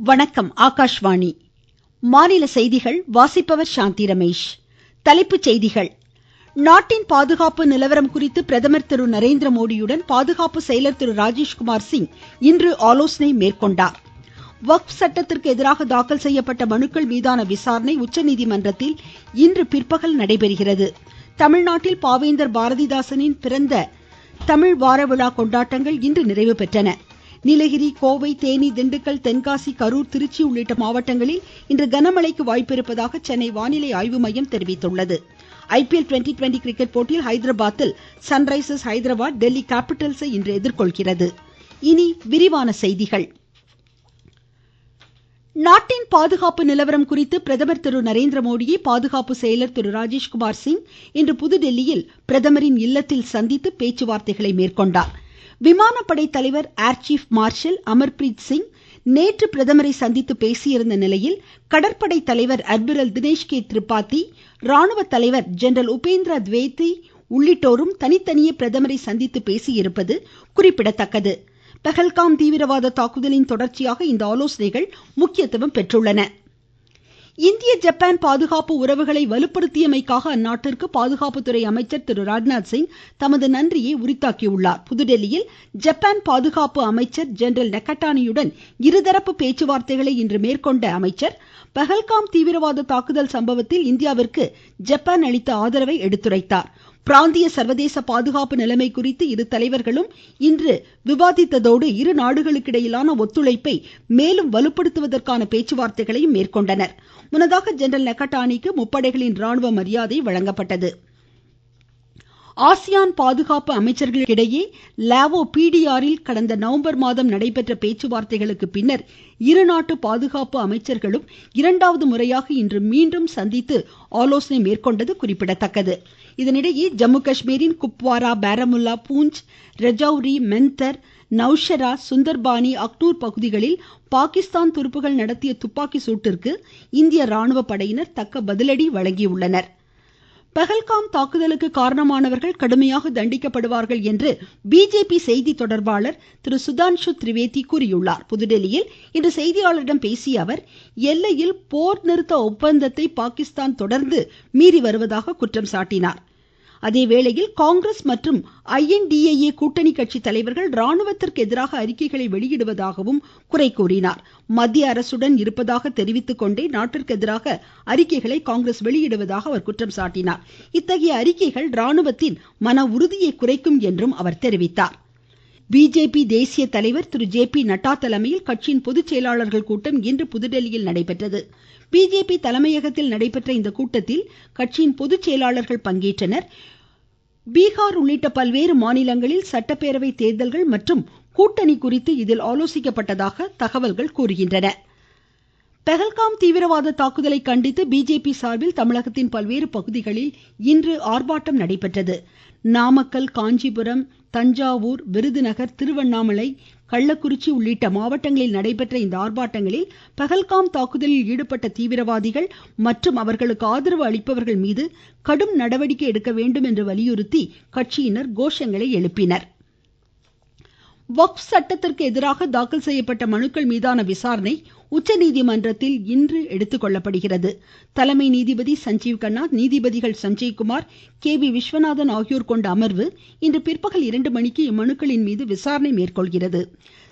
வணக்கம் ஆகாஷ்வாணி. மாநில செய்திகள் வாசிப்பவர் சாந்தி ரமேஷ். தலைப்புச் செய்திகள். நாட்டின் பாதுகாப்பு நிலவரம் குறித்து பிரதமர் திரு நரேந்திர மோடியுடன் பாதுகாப்பு செயலர் திரு ராஜேஷ்குமார் சிங் இன்று ஆலோசனை மேற்கொண்டார். வக்ஃப் சட்டத்திற்கு எதிராக தாக்கல் செய்யப்பட்ட மனுக்கள் மீதான விசாரணை உச்சநீதிமன்றத்தில் இன்று பிற்பகல் நடைபெறுகிறது. தமிழ்நாட்டில் பாவேந்தர் பாரதிதாசனின் பிறந்த தமிழ் வார விழா கொண்டாட்டங்கள் இன்று நிறைவு பெற்றன. நீலகிரி கோவை தேனி திண்டுக்கல் தென்காசி கரூர் திருச்சி உள்ளிட்ட மாவட்டங்களில் இன்று கனமழைக்கு வாய்ப்பிருப்பதாக சென்னை வானிலை ஆய்வு மையம் தெரிவித்துள்ளது. ஐபிஎல் ட்வெண்ட்டி ட்வெண்ட்டி கிரிக்கெட் போட்டியில் ஹைதராபாத்தில் சன்ரைசர்ஸ் ஹைதராபாத் டெல்லி கேபிட்டல்ஸை இன்று எதிர்கொள்கிறது. இனி விரிவான செய்திகள். நாட்டின் பாதுகாப்பு நிலவரம் குறித்து பிரதமர் திரு நரேந்திர மோடியை பாதுகாப்பு செயலர் திரு ராஜேஷ்குமார் சிங் இன்று புதுதில்லியில் பிரதமரின் இல்லத்தில் சந்தித்து பேச்சுவார்த்தைகளை மேற்கொண்டார். விமானப்படை தலைவர் air chief marshal Amarpreet Singh நேற்று பிரதமரை சந்தித்து பேசியிருந்த நிலையில் கடற்படை தலைவர் அட்மிரல் தினேஷ் கே திரிபாதி ராணுவ தலைவர் ஜெனரல் உபேந்திரா திவேதி உள்ளிட்டோரும் தனித்தனியே பிரதமரை சந்தித்து பேசியிருப்பது குறிப்பிடத்தக்கது. பஹல்காம் தீவிரவாத தாக்குதலின் தொடர்ச்சியாக இந்த ஆலோசனைகள் முக்கியத்துவம் பெற்றுள்ளன. இந்திய ஜப்பான் பாதுகாப்பு உறவுகளை வலுப்படுத்தியமைக்காக அந்நாட்டிற்கு பாதுகாப்புத்துறை அமைச்சர் திரு ராஜ்நாத் சிங் தமது நன்றியை உரித்தாக்கியுள்ளார். புதுடெல்லியில் ஜப்பான் பாதுகாப்பு அமைச்சர் ஜெனரல் நெக்கட்டானியுடன் இருதரப்பு பேச்சுவார்த்தைகளை இன்று மேற்கொண்ட அமைச்சர் பஹல்காம் தீவிரவாத தாக்குதல் சம்பவத்தில் இந்தியாவிற்கு ஜப்பான் அளித்த ஆதரவை எடுத்துரைத்தார். பிராந்திய சர்வதேச பாதுகாப்பு நிலைமை குறித்து இரு தலைவர்களும் இன்று விவாதித்ததோடு இரு நாடுகளுக்கிடையிலான ஒத்துழைப்பை மேலும் வலுப்படுத்துவதற்கான பேச்சுவார்த்தைகளையும் மேற்கொண்டனர். முன்னதாக ஜெனரல் நெக்கட்டானிக்கு முப்படைகளின் ராணுவ மரியாதை வழங்கப்பட்டது. ஆசியான் பாதுகாப்பு அமைச்சர்களுக்கிடையே லாவோ பிடிஆரில் கடந்த நவம்பர் மாதம் நடைபெற்ற பேச்சுவார்த்தைகளுக்கு பின்னர் இருநாட்டு பாதுகாப்பு அமைச்சர்களும் இரண்டாவது முறையாக இன்று மீண்டும் சந்தித்து ஆலோசனை மேற்கொண்டது குறிப்பிடத்தக்கது. இதனிடையே ஜம்மு காஷ்மீரின் குப்வாரா பாரமுல்லா பூஞ்ச் ரஜௌரி மென்தர் நௌஷரா சுந்தர்பானி அக்னூர் பகுதிகளில் பாகிஸ்தான் துருப்புகள் நடத்திய துப்பாக்கி சூட்டிற்கு இந்திய ராணுவ படையினர் தக்க பதிலடி வழங்கியுள்ளனர். பஹல்காம் தாக்குதலுக்கு காரணமானவர்கள் கடுமையாக தண்டிக்கப்படுவார்கள் என்று பிஜேபி செய்தி தொடர்பாளர் திரு சுதான்ஷு திரிவேதி கூறியுள்ளார். புதுடெல்லியில் இன்று செய்தியாளர்களிடம் பேசிய அவர் எல்லையில் போர் நிறுத்த ஒப்பந்தத்தை பாகிஸ்தான் தொடர்ந்து மீறி வருவதாக குற்றம் சாட்டினார். அதேவேளையில் காங்கிரஸ் மற்றும் ஐஎன்டிஏஏ கூட்டணி கட்சி தலைவர்கள் ராணுவத்திற்கு எதிராக அறிக்கைகளை வெளியிடுவதாகவும் குறை கூறினார். மத்திய அரசுடன் இருப்பதாக தெரிவித்துக்கொண்டே நாட்டிற்கு எதிராக அறிக்கைகளை காங்கிரஸ் வெளியிடுவதாக அவர் குற்றம் சாட்டினார். இத்தகைய அறிக்கைகள் ராணுவத்தின் மன உறுதியை குறைக்கும் என்றும் அவர் தெரிவித்தார். பிஜேபி தேசிய தலைவர் திரு ஜே பி நட்டா தலைமையில் கட்சியின் பொதுச்செயலாளர்கள் கூட்டம் இன்று புதுடெல்லியில் நடைபெற்றது. பிஜேபி தலைமையகத்தில் நடைபெற்ற இக்கூட்டத்தில் கட்சியின் பொதுச்செயலாளர்கள் பங்கேற்றனர். பீகார் உள்ளிட்ட பல்வேறு மாநிலங்களில் சட்டப்பேரவை தேர்தல்கள் மற்றும் கூட்டணி குறித்து இதில் ஆலோசிக்கப்பட்டதாக தகவல்கள் கூறுகின்றன. பெஹல்காம் தீவிரவாத தாக்குதலை கண்டித்து பிஜேபி சார்பில் தமிழகத்தின் பல்வேறு பகுதிகளில் இன்று ஆர்ப்பாட்டம் நடைபெற்றது. நாமக்கல் காஞ்சிபுரம் தஞ்சாவூர் விருதுநகர் திருவண்ணாமலை கள்ளக்குறிச்சி உள்ளிட்ட மாவட்டங்களில் நடைபெற்ற இந்த ஆர்ப்பாட்டங்களில் பஹல்காம் தாக்குதலில் ஈடுபட்ட தீவிரவாதிகள் மற்றும் அவர்களுக்கு ஆதரவு அளிப்பவர்கள் மீது கடும் நடவடிக்கை எடுக்க வேண்டும் என்று வலியுறுத்தி கட்சியினர் கோஷங்களை எழுப்பினர். வக்ஃப் சட்டத்திற்கு எதிராக தாக்கல் செய்யப்பட்ட மனுக்கள் மீதான விசாரணை உச்சநீதிமன்றத்தில் இன்று எடுத்துக்கொள்ளப்படுகிறது தலைமை நீதிபதி சஞ்சீவ் கண்ணா நீதிபதிகள் சஞ்சய்குமார் கே வி விஸ்வநாதன் ஆகியோர் கொண்ட அமர்வு இன்று பிற்பகல் இரண்டு மணிக்கு இம்மனுக்களின் மீது விசாரணை மேற்கொள்கிறது.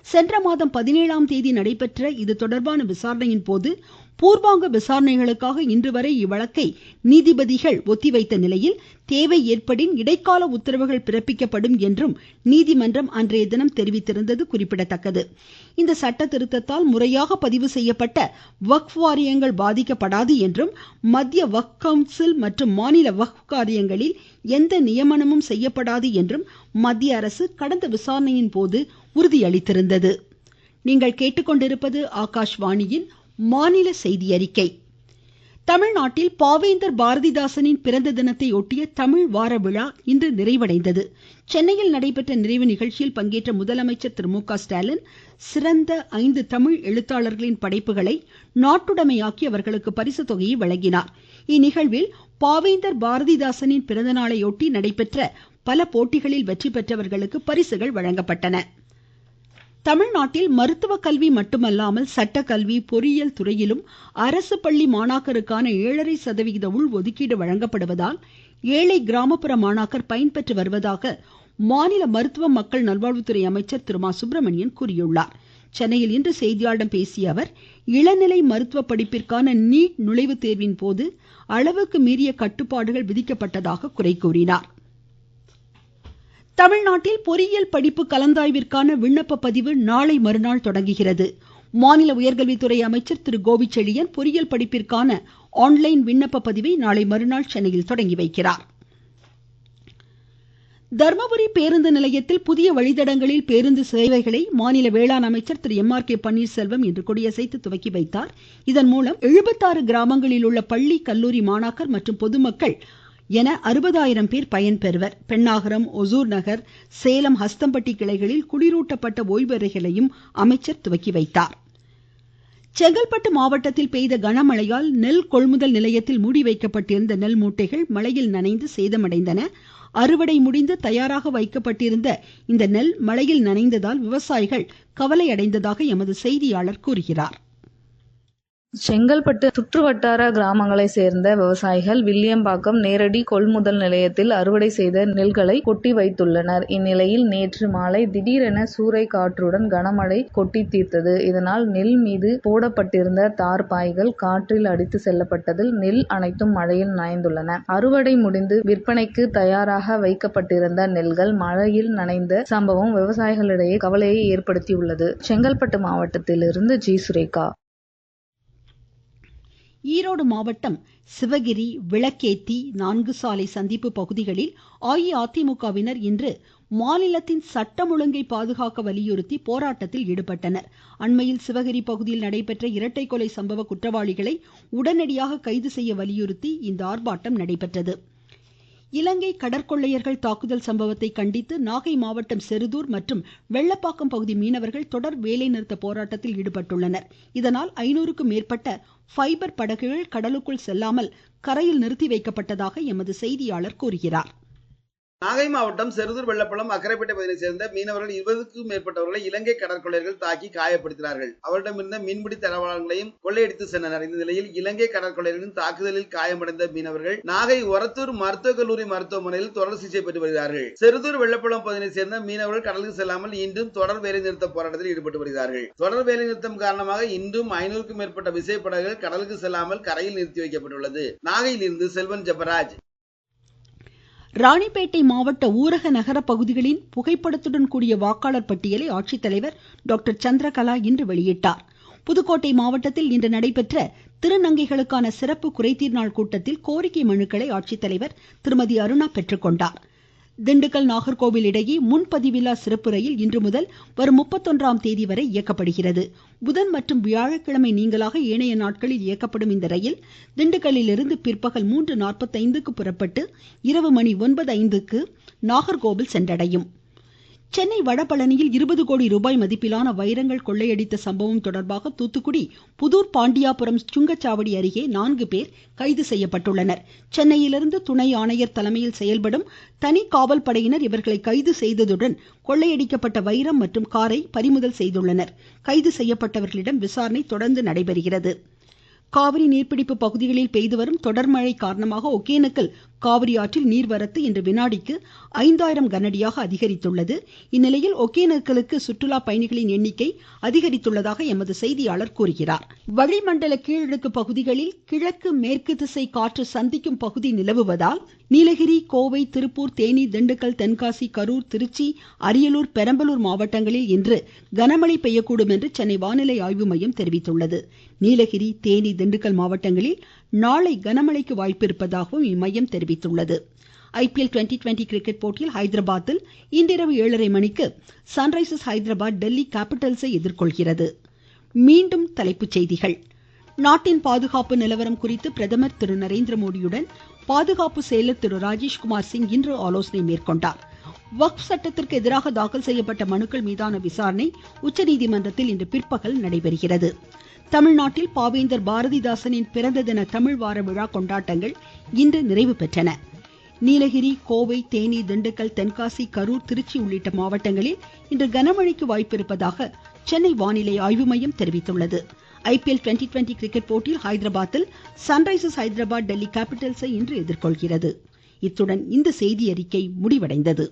சென்ற மாதம் பதினேழாம் தேதி நடைபெற்ற இதுதொடர்பான விசாரணையின் போது பூர்வாங்க விசாரணைகளுக்காக இன்று வரை இவ்வழக்கை நீதிபதிகள் ஒத்திவைத்த நிலையில் தேவை ஏற்படின் இடைக்கால உத்தரவுகள் பிறப்பிக்கப்படும் என்றும் நீதிமன்றம் அன்றைய தினம் தெரிவித்திருந்தது குறிப்பிடத்தக்கது. இந்த சட்ட திருத்தத்தால் முறையாக பதிவு செய்யப்பட்ட வக்ஃப் வாரியங்கள் பாதிக்கப்படாது என்றும் மத்திய வக்ஃப் கவுன்சில் மற்றும் மாநில வக்ஃப் காரியங்களில் எந்த நியமனமும் செய்யப்படாது என்றும் மத்திய அரசு கடந்த விசாரணையின் போது உறுதியளித்திருந்தது. நீங்கள் கேட்டுக்கொண்டிருப்பது ஆகாஷ்வாணியின் மாநில செய்தி அறிக்கை. தமிழ்நாட்டில் பாவேந்தர் பாரதிதாசனின் பிறந்த தினத்தை ஒட்டிய தமிழ் வார விழா இன்று நிறைவடைந்தது. சென்னையில் நடைபெற்ற நிறைவு நிகழ்ச்சியில் பங்கேற்ற முதலமைச்சர் திரு மு க ஸ்டாலின் சிறந்த ஐந்து தமிழ் எழுத்தாளர்களின் படைப்புகளை நாட்டுடைமையாக்கி அவர்களுக்கு பரிசு தொகையை வழங்கினார். இந்நிகழ்வில் பாவேந்தர் பாரதிதாசனின் பிறந்தநாளையொட்டி நடைபெற்ற பல போட்டிகளில் வெற்றி பெற்றவர்களுக்கு பரிசுகள் வழங்கப்பட்டன. தமிழ்நாட்டில் மருத்துவ கல்வி மட்டுமல்லாமல் சட்டக்கல்வி பொறியியல் துறையிலும் அரசு பள்ளி மாணாக்கருக்கான ஏழரை சதவிகித உள் ஒதுக்கீடு வழங்கப்படுவதால் ஏழை கிராமப்புற மாணாக்கர் பயன்பெற்று வருவதாக மாநில மருத்துவ மக்கள் நல்வாழ்வுத்துறை அமைச்சர் திரு மா சுப்பிரமணியன் கூறியுள்ளார். சென்னையில் இன்று செய்தியாளர்களிடம் பேசிய அவர் இளநிலை மருத்துவ படிப்பிற்கான நீட் நுழைவுத் தேர்வின் போது அளவுக்கு மீறிய கட்டுப்பாடுகள் விதிக்கப்பட்டதாக குறை கூறினார். தமிழ்நாட்டில் பொறியியல் படிப்பு கலந்தாய்விற்கான விண்ணப்ப பதிவு நாளை மறுநாள் தொடங்குகிறது. மாநில உயர்கல்வித்துறை அமைச்சர் திரு கோபிச்செழியன் பொறியியல் படிப்பிற்கான ஆன்லைன் விண்ணப்ப பதிவை நாளை மறுநாள் சென்னையில் தொடங்கி வைக்கிறார். தர்மபுரி பேருந்து நிலையத்தில் புதிய வழித்தடங்களில் பேருந்து சேவைகளை மாநில வேளாண் அமைச்சர் திரு எம் ஆர் கே பன்னீர்செல்வம் இன்று கொடியசைத்து துவக்கி வைத்தார். இதன் மூலம் எழுபத்தாறு கிராமங்களில் உள்ள பள்ளி கல்லூரி மாணாக்கர் மற்றும் பொதுமக்கள் என அறுபதாயிரம் பேர் பயன்பெறுவர். பெண்ணாகரம் ஒசூர் நகர் சேலம் ஹஸ்தம்பட்டி கிளைகளில் குளிரூட்டப்பட்ட ஓய்வறைகளையும் அமைச்சர் துவக்கி வைத்தார். செங்கல்பட்டு மாவட்டத்தில் பெய்த கனமழையால் நெல் கொள்முதல் நிலையத்தில் மூடி வைக்கப்பட்டிருந்த நெல் மூட்டைகள் மழையில் நனைந்து சேதமடைந்தன. அறுவடை முடிந்து தயாராக வைக்கப்பட்டிருந்த இந்த நெல் மழையில் நனைந்ததால் விவசாயிகள் கவலை அடைந்ததாக எமது செய்தியாளர் கூறுகிறார். செங்கல்பட்டு சுற்றுவட்டார கிராமங்களை சேர்ந்த விவசாயிகள் வில்லியம்பாக்கம் நேரடி கொள்முதல் நிலையத்தில் அறுவடை செய்த நெல்களை கொட்டி வைத்துள்ளனர். இந்நிலையில் நேற்று மாலை திடீரென சூறை காற்றுடன் கனமழை கொட்டி தீர்த்தது. இதனால் நெல் மீது போடப்பட்டிருந்த தார்பாய்கள் காற்றில் அடித்து செல்லப்பட்டதில் நெல் அனைத்தும் மழையில் நனைந்துள்ளன அறுவடை முடிந்து விற்பனைக்கு தயாராக வைக்கப்பட்டிருந்த நெல்கள் மழையில் நனைந்த சம்பவம் விவசாயிகளிடையே கவலையை ஏற்படுத்தியுள்ளது. செங்கல்பட்டு மாவட்டத்திலிருந்து ஜி. சுரேகா. ஈரோடு மாவட்டம் சிவகிரி விளக்கேத்தி நான்கு சாலை சந்திப்பு பகுதிகளில் அஇஅதிமுகவினர் இன்று மாநிலத்தின் சட்டம் ஒழுங்கை பாதுகாக்க வலியுறுத்தி போராட்டத்தில் ஈடுபட்டனர். அண்மையில் சிவகிரி பகுதியில் நடைபெற்ற இரட்டை கொலை சம்பவ குற்றவாளிகளை உடனடியாக கைது செய்ய வலியுறுத்தி இந்த ஆர்ப்பாட்டம் நடைபெற்றது. இலங்கை கடற்கொள்ளையர்கள் தாக்குதல் சம்பவத்தை கண்டித்து நாகை மாவட்டம் செருதூர் மற்றும் வெள்ளப்பாக்கம் பகுதி மீனவர்கள் தொடர் வேலைநிறுத்த போராட்டத்தில் ஈடுபட்டுள்ளனர். இதனால் ஐநூறுக்கும் மேற்பட்ட பைபர் படகுகள் கடலுக்குள் செல்லாமல் கரையில் நிறுத்தி வைக்கப்பட்டதாக எமது செய்தியாளர் கூறுகிறார். நாகை மாவட்டம் செருதூர் வெள்ளப்பள்ளம் அக்கரைப்பேட்டை பகுதியை சேர்ந்த மீனவர்கள் இருபதுக்கும் மேற்பட்டவர்களை இலங்கை கடற்கொள்ளையர்கள் தாக்கி காயப்படுத்தினார்கள். அவரிடமிருந்த மீன்பிடி தளவாளங்களையும் கொள்ளையடித்து சென்றனர். இந்த நிலையில் இலங்கை கடற்கொள்ளையர்களின் தாக்குதலில் காயமடைந்த மீனவர்கள் நாகை ஒரத்தூர் மருத்துவக் கல்லூரி மருத்துவமனையில் தொடர் சிகிச்சை பெற்று வருகிறார்கள். செருதூர் வெள்ளப்பள்ளம் பகுதியை சேர்ந்த மீனவர்கள் கடலுக்கு செல்லாமல் இன்றும் தொடர் வேலை நிறுத்த போராட்டத்தில் ஈடுபட்டு வருகிறார்கள். தொடர் வேலை நிறுத்தம் காரணமாக இன்றும் ஐநூறுக்கும் மேற்பட்ட விசைப்படகுகள் கடலுக்கு செல்லாமல் கரையில் நிறுத்தி வைக்கப்பட்டுள்ளது. நாகையில் இருந்து செல்வன் ஜெபராஜ். ராணிப்பேட்டை மாவட்ட ஊரக நகர பகுதிகளின் புகைப்படத்துடன் கூடிய வாக்காளர் பட்டியலை ஆட்சித்தலைவர் டாக்டர் சந்திரகலா இன்று வெளியிட்டார். புதுக்கோட்டை மாவட்டத்தில் இன்று நடைபெற்ற திருநங்கைகளுக்கான சிறப்பு குறைதீர் நாள் கூட்டத்தில் கோரிக்கை மனுக்களை ஆட்சித்தலைவர் திருமதி அருணா பெற்றுக்கொண்டார் திண்டுக்கல் நாகர்கோவில் இடையே முன்பதிவில்லா சிறப்பு ரயில் இன்று முதல் வரும் முப்பத்தொன்றாம் தேதி வரை இயக்கப்படுகிறது. புதன் மற்றும் வியாழக்கிழமை நீங்களாக ஏனைய நாட்களில் இயக்கப்படும் இந்த ரயில் திண்டுக்கல்லிலிருந்து பிற்பகல் மூன்று நாற்பத்தைந்துக்கு புறப்பட்டு இரவு மணி ஒன்பது ஐந்துக்கு நாகர்கோவில் சென்றடையும். சென்னை வடபழனியில் இருபது கோடி ரூபாய் மதிப்பிலான வைரங்கள் கொள்ளையடித்த சம்பவம் தொடர்பாக தூத்துக்குடி புதூர் பாண்டியாபுரம் சுங்கச்சாவடி அருகே நான்கு பேர் கைது செய்யப்பட்டுள்ளனர். சென்னையிலிருந்து துணை ஆணையர் தலைமையில் செயல்படும் தனி காவல் படையினர் இவர்களை கைது செய்ததுடன் கொள்ளையடிக்கப்பட்ட வைரம் மற்றும் காரை பறிமுதல் செய்துள்ளனர். கைது செய்யப்பட்டவர்களிடம் விசாரணை தொடர்ந்து நடைபெறுகிறது. காவிரி நீர்பிடிப்பு பகுதிகளில் பெய்துவரும் தொடர் மழை காரணமாக ஒகேனக்கல் காவிரி ஆற்றில் நீர்வரத்து இன்று வினாடிக்கு ஐந்தாயிரம் கனஅடியாக அதிகரித்துள்ளது. இந்நிலையில் ஒகேனக்கலுக்கு சுற்றுலா பயணிகளின் எண்ணிக்கை அதிகரித்துள்ளதாக எமது செய்தியாளர் தெரிவிக்கிறார் வளிமண்டல கீழடுக்கு பகுதிகளில் கிழக்கு மேற்கு திசை காற்று சந்திக்கும் பகுதி நிலவுவதால் நீலகிரி கோவை திருப்பூர் தேனி திண்டுக்கல் தென்காசி கரூர் திருச்சி அரியலூர் பெரம்பலூர் மாவட்டங்களில் இன்று கனமழை பெய்யக்கூடும் என்று சென்னை வானிலை ஆய்வு மையம் தெரிவித்துள்ளது. நீலகிரி தேனி திண்டுக்கல் மாவட்டங்களில் நாளை கனமழைக்கு வாய்ப்பிருப்பதாகவும் இம்மையம் தெரிவித்துள்ளது. ஐபிஎல் ட்வெண்ட்டி ட்வெண்ட்டி கிரிக்கெட் போட்டியில் ஹைதராபாத்தில் இன்றிரவு ஏழரை மணிக்கு சன்ரைசர்ஸ் ஹைதராபாத் டெல்லி கேபிட்டல்ஸை எதிர்கொள்கிறது. மீண்டும் தலைப்புச் செய்திகள். நாட்டின் பாதுகாப்பு நிலவரம் குறித்து பிரதமர் திரு நரேந்திர மோடியுடன் பாதுகாப்பு செயலர் திரு ராஜேஷ்குமார் சிங் இன்று ஆலோசனை மேற்கொண்டார். வக்ஃப் சட்டத்திற்கு எதிராக தாக்கல் செய்யப்பட்ட மனுக்கள் மீதான விசாரணை உச்சநீதிமன்றத்தில் இன்று பிற்பகல் நடைபெறுகிறது. தமிழ்நாட்டில் பாவேந்தர் பாரதிதாசனின் பிறந்த தின தமிழ் வார விழா கொண்டாட்டங்கள் இன்று நிறைவு பெற்றன. நீலகிரி கோவை தேனி திண்டுக்கல் தென்காசி கரூர் திருச்சி உள்ளிட்ட மாவட்டங்களில் இன்று கனமழைக்கு வாய்ப்பிருப்பதாக சென்னை வானிலை ஆய்வு மையம் தெரிவித்துள்ளது. ஐபிஎல் டுவெண்டி டுவெண்டி கிரிக்கெட் போட்டியில் ஹைதராபாத்தில் சன்ரைசர்ஸ் ஹைதராபாத் டெல்லி கேபிட்டல்ஸை இன்று எதிர்கொள்கிறது. இத்துடன் இந்த செய்தியறிக்கை முடிவடைந்தது.